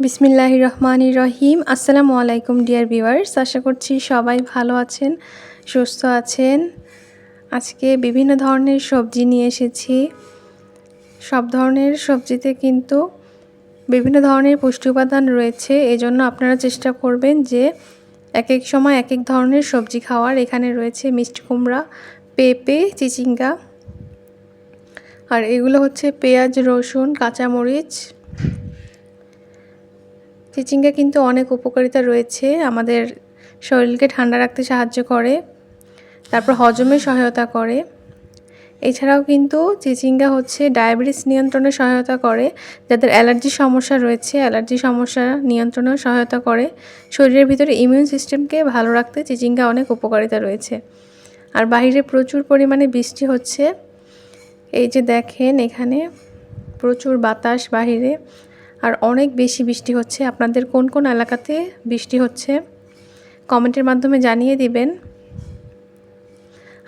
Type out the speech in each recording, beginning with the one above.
বিসমিল্লাহ রহমান রহিম। আসসালামু আলাইকুম, ডিয়ার ভিউয়ার্স। আশা করছি সবাই ভালো আছেন, সুস্থ আছেন। আজকে বিভিন্ন ধরনের সবজি নিয়ে এসেছি। সব ধরনের সবজিতে কিন্তু বিভিন্ন ধরনের পুষ্টি উপাদান রয়েছে। এজন্য আপনারা চেষ্টা করবেন যে এক এক সময় এক এক ধরনের সবজি খাওয়ার। এখানে রয়েছে মিষ্টি কুমড়া, পেঁপে, চিচিঙ্গা। আর এগুলো হচ্ছে পেঁয়াজ, রসুন, কাঁচামরিচ চিচিঙ্গা কিন্তু অনেক উপকারিতা রয়েছে। আমাদের শরীরকে ঠান্ডা রাখতে সাহায্য করে, তারপর হজমে সহায়তা করে। এছাড়াও কিন্তু চিচিঙ্গা হচ্ছে ডায়াবেটিস নিয়ন্ত্রণে সহায়তা করে, যাদের অ্যালার্জি সমস্যা রয়েছে, অ্যালার্জি সমস্যা নিয়ন্ত্রণেও সহায়তা করে। শরীরের ভিতরে ইমিউন সিস্টেমকে ভালো রাখতে চিচিঙ্গা অনেক উপকারিতা রয়েছে। আর বাহিরে প্রচুর পরিমাণে বৃষ্টি হচ্ছে। এই যে দেখেন এখানে প্রচুর বাতাস বাহিরে। আর অনেক বেশি বৃষ্টি হচ্ছে। আপনাদের কোন কোন এলাকাতে বৃষ্টি হচ্ছে? কমেন্টের মাধ্যমে জানিয়ে দিবেন।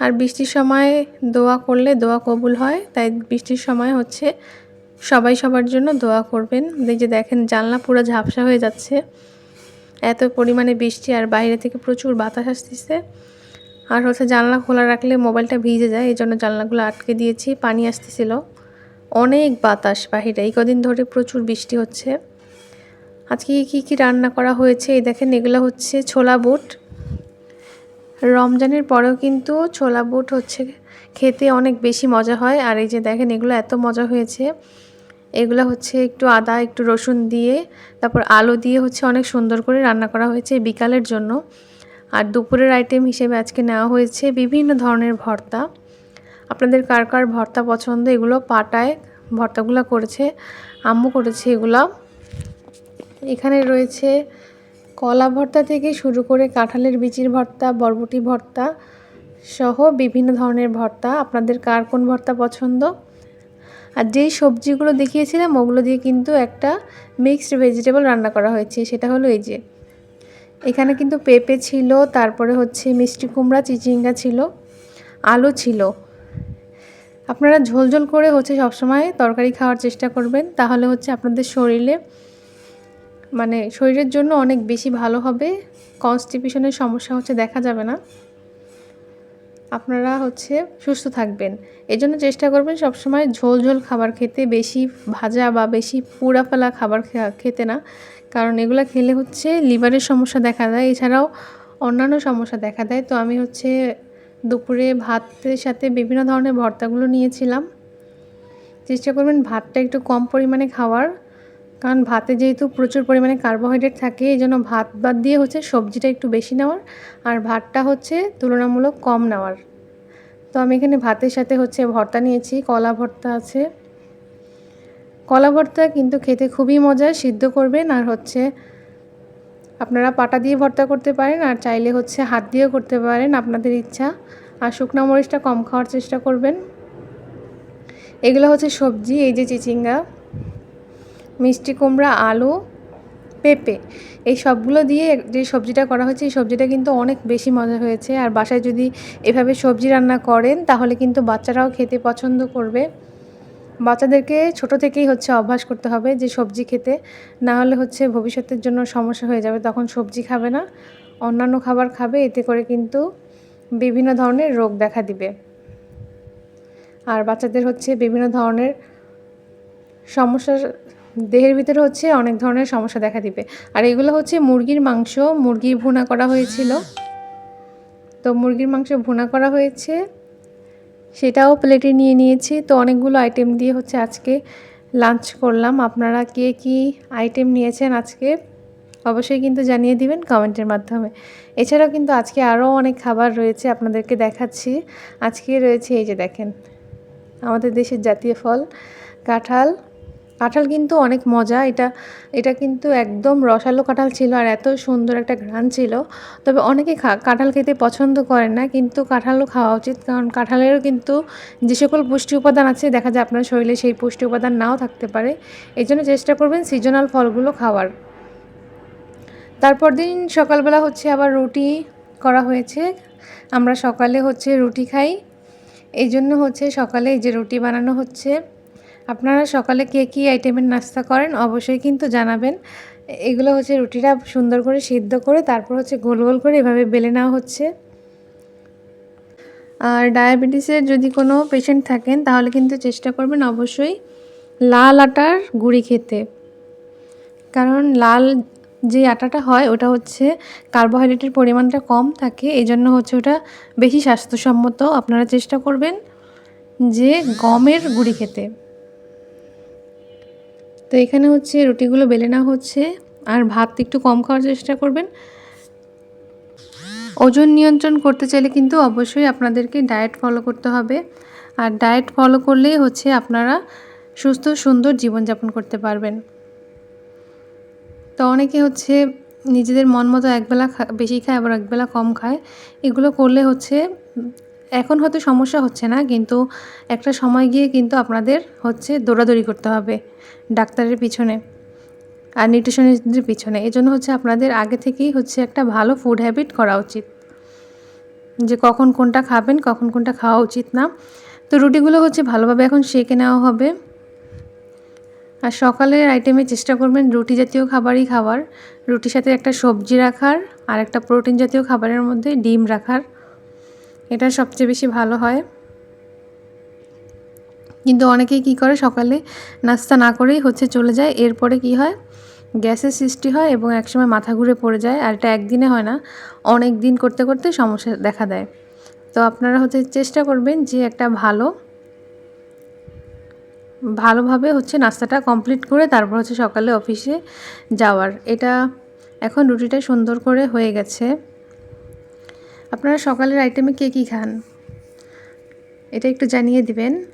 আর বৃষ্টির সময় দোয়া করলে দোয়া কবুল হয়, তাই বৃষ্টির সময় হচ্ছে সবাই সবার জন্য দোয়া করবেন। এই যে দেখেন, জানলা পুরো ঝাপসা হয়ে যাচ্ছে। এত পরিমাণে বৃষ্টি আর বাইরে থেকে প্রচুর বাতাস আসতেছে। আর হচ্ছে জানলা খোলা রাখলে মোবাইলটা ভিজে যায় এই জন্য জানলাগুলো আটকে দিয়েছি, পানি আসতেছিল। অনেক বাতাস বাহিরে। এই কদিন ধরে প্রচুর বৃষ্টি হচ্ছে। আজকে কি কি রান্না করা হয়েছে? এই দেখেন, এগুলো হচ্ছে ছোলা বুট। রমজানের পরেও কিন্তু ছোলা বুট হচ্ছে খেতে অনেক বেশি মজা হয়। আর এই যে দেখেন, এগুলো এত মজা হয়েছে। এগুলো হচ্ছে একটু আদা, একটু রসুন দিয়ে, তারপর আলু দিয়ে হচ্ছে অনেক সুন্দর করে রান্না করা হয়েছে বিকালের জন্য। আর দুপুরের আইটেম হিসেবে আজকে নেওয়া হয়েছে বিভিন্ন ধরনের ভর্তা। আপনাদের কার কার ভর্তা পছন্দ, এগুলো পাটায় ভর্তাগুলো করেছে, আম্মু করেছে এগুলো। এখানে রয়েছে কলা ভর্তা থেকে শুরু করে কাঁঠালের বিচির ভর্তা, বরবটি ভর্তা সহ বিভিন্ন ধরনের ভর্তা। আপনাদের কার কোন ভর্তা পছন্দ? আর যেই সবজিগুলো দেখিয়েছিলাম, ওগুলো দিয়ে কিন্তু একটা মিক্সড ভেজিটেবল রান্না করা হয়েছে। সেটা হলো এই যে, এখানে কিন্তু পেঁপে ছিল, তারপরে হচ্ছে মিষ্টি কুমড়া, চিচিঙ্গা ছিল, আলু ছিল। আপনারা ঝোলঝোল করে হচ্ছে সবসময় তরকারি খাওয়ার চেষ্টা করবেন। তাহলে হচ্ছে আপনাদের শরীরে মানে শরীরের জন্য অনেক বেশি ভালো হবে। কনস্টিপিউশনের সমস্যা হচ্ছে দেখা যাবে না। আপনারা হচ্ছে সুস্থ থাকবেন। এই জন্য চেষ্টা করবেন সবসময় ঝোল ঝোল খাবার খেতে, বেশি ভাজা বা বেশি পুড়া ফেলা খাবার খেতে না। কারণ এগুলো খেলে হচ্ছে লিভারের সমস্যা দেখা দেয়। এছাড়াও অন্যান্য সমস্যা দেখা দেয়। তো আমি হচ্ছে দুপুরে ভাতের সাথে বিভিন্ন ধরনের ভর্তাগুলো নিয়েছিলাম। চেষ্টা করবেন ভাতটা একটু কম পরিমাণে খাওয়ার, কারণ ভাতে যেহেতু প্রচুর পরিমাণে কার্বোহাইড্রেট থাকে, এই জন্য ভাত বাদ দিয়ে হচ্ছে সবজিটা একটু বেশি নেওয়ার, আর ভাতটা হচ্ছে তুলনামূলক কম নেওয়ার। তো আমি এখানে ভাতের সাথে হচ্ছে ভর্তা নিয়েছি, কলা ভর্তা আছে। কলা ভর্তা কিন্তু খেতে খুবই মজা সিদ্ধ করবেন আর হচ্ছে আপনারা পাটা দিয়ে ভর্তা করতে পারেন আর চাইলে হচ্ছে হাত দিয়েও করতে পারেন আপনাদের ইচ্ছা। আর শুকনো মরিচটা কম খাওয়ার চেষ্টা করবেন। এগুলো হচ্ছে সবজি, এই যে চিচিঙ্গা, মিষ্টি কুমড়া, আলু, পেঁপে, এই সবগুলো দিয়ে যে সবজিটা করা হয়েছে, এই সবজিটা কিন্তু অনেক বেশি মজা হয়েছে। আর বাসায় যদি এভাবে সবজি রান্না করেন, তাহলে কিন্তু বাচ্চারাও খেতে পছন্দ করবে। বাচ্চাদেরকে ছোট থেকেই হচ্ছে অভ্যাস করতে হবে যে সবজি খেতে। না হলে হচ্ছে ভবিষ্যতের জন্য সমস্যা হয়ে যাবে। তখন সবজি খাবে না, অন্যান্য খাবার খাবে। এতে করে কিন্তু বিভিন্ন ধরনের রোগ দেখা দিবে। আর বাচ্চাদের হচ্ছে বিভিন্ন ধরনের সমস্যার, দেহের ভিতরে হচ্ছে অনেক ধরনের সমস্যা দেখা দিবে। আর এগুলো হচ্ছে মুরগির মাংস। মুরগি ভুনা করা হয়েছিল। তো মুরগির মাংস ভুনা করা হয়েছে। সেটাও প্লেটে নিয়ে নিয়েছি। তো অনেকগুলো আইটেম দিয়ে হচ্ছে আজকে লাঞ্চ করলাম। আপনারা কে কি আইটেম নিয়েছেন আজকে অবশ্যই কিন্তু জানিয়ে দিবেন কমেন্টের মাধ্যমে। এছাড়াও কিন্তু আজকে আরও অনেক খাবার রয়েছে আপনাদেরকে দেখাচ্ছি। আজকে রয়েছে এই যে দেখেন, আমাদের দেশের জাতীয় ফল, কাঁঠাল কাঁঠাল কিন্তু অনেক মজা। এটা এটা কিন্তু একদম রসালো কাঁঠাল ছিল আর এত সুন্দর একটা ঘ্রাণ ছিল। তবে অনেকে কাঁঠাল খেতে পছন্দ করেন না, কিন্তু কাঁঠালও খাওয়া উচিত। কারণ কাঁঠালেরও কিন্তু যে সকল পুষ্টি উপাদান আছে, দেখা যায় আপনার শরীরে সেই পুষ্টি উপাদান নাও থাকতে পারে। এই জন্য চেষ্টা করবেন সিজনাল ফলগুলো খাওয়ার। তারপর দিন সকালবেলা হচ্ছে আবার রুটি করা হয়েছে। আমরা সকালে হচ্ছে রুটি খাই। এই জন্য হচ্ছে সকালে এই যে রুটি বানানো হচ্ছে। আপনারা সকালে কে কী আইটেমের নাস্তা করেন অবশ্যই কিন্তু জানাবেন। এগুলো হচ্ছে রুটিটা সুন্দর করে সিদ্ধ করে তারপর হচ্ছে গোল গোল করে এভাবে বেলে নেওয়া হচ্ছে। আর ডায়াবেটিসের যদি কোনো পেশেন্ট থাকেন তাহলে কিন্তু চেষ্টা করবেন অবশ্যই লাল আটার গুঁড়ি খেতে। কারণ লাল যে আটাটা হয় ওটা হচ্ছে কার্বোহাইড্রেটের পরিমাণটা কম থাকে এই জন্য হচ্ছে ওটা বেশি স্বাস্থ্যসম্মত। আপনারা চেষ্টা করবেন যে গমের গুঁড়ি খেতে। তো এখানে হচ্ছে রুটিগুলো বেলে নেওয়া হচ্ছে। আর ভাত একটু কম খাওয়ার চেষ্টা করবেন। ওজন নিয়ন্ত্রণ করতে চাইলে কিন্তু অবশ্যই আপনাদেরকে ডায়েট ফলো করতে হবে। আর ডায়েট ফলো করলেই হচ্ছে আপনারা সুস্থ, সুন্দর জীবনযাপন করতে পারবেন। তো অনেকে হচ্ছে নিজেদের মন মতো একবেলা বেশি খায়, আবার একবেলা কম খায়। এগুলো করলে হচ্ছে এখন হয়তো সমস্যা হচ্ছে না, কিন্তু একটা সময় গিয়ে কিন্তু আপনাদের হচ্ছে দৌড়াদৌড়ি করতে হবে ডাক্তারের পিছনে আর নিউট্রিশনিস্টদের পিছনে। এই জন্য হচ্ছে আপনাদের আগে থেকেই হচ্ছে একটা ভালো ফুড হ্যাবিট করা উচিত। যে কখন কোনটা খাবেন, কখন কোনটা খাওয়া উচিত না। তো রুটিগুলো হচ্ছে ভালোভাবে এখন সেঁকে নেওয়া হবে। আর সকালের আইটেমে চেষ্টা করবেন রুটি জাতীয় খাবারই খাওয়ার। রুটির সাথে একটা সবজি রাখার আর একটা প্রোটিন জাতীয় খাবারের মধ্যে ডিম রাখার। এটা সবচেয়ে বেশি ভালো হয়। কিন্তু অনেকেই কি করে? সকালে নাস্তা না করেই হচ্ছে চলে যায়। এরপরে কি হয়? গ্যাসের সৃষ্টি হয় এবং একসময় মাথা ঘুরে পড়ে যায়। আর এটা একদিনে হয় না, অনেক দিন করতে করতে সমস্যা দেখা দেয়। তো আপনারা হচ্ছে চেষ্টা করবেন যে একটা ভালো, ভালোভাবে হচ্ছে নাস্তাটা কমপ্লিট করে তারপর হচ্ছে সকালে অফিসে যাওয়ার। এটা এখন রুটিটা সুন্দর করে হয়ে গেছে। আপনারা সকালের আইটেমে কে কী খান? এটা একটু জানিয়ে দিবেন।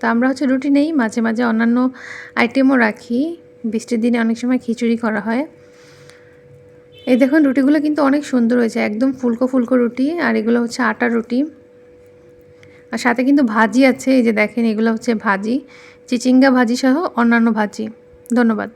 তো আমরা হচ্ছে রুটি নেই, মাঝে মাঝে অন্যান্য আইটেমও রাখি। বৃষ্টির দিনে অনেক সময় খিচুড়ি করা হয়। এই দেখুন, রুটিগুলো কিন্তু অনেক সুন্দর হয়েছে। একদম ফুলকো ফুলকো রুটি, আর এগুলো হচ্ছে আটার রুটি। আর সাথে কিন্তু ভাজি আছে, এই যে দেখেন, এগুলো হচ্ছে ভাজি। চিচিঙ্গা ভাজি সহ অন্যান্য ভাজি। ধন্যবাদ।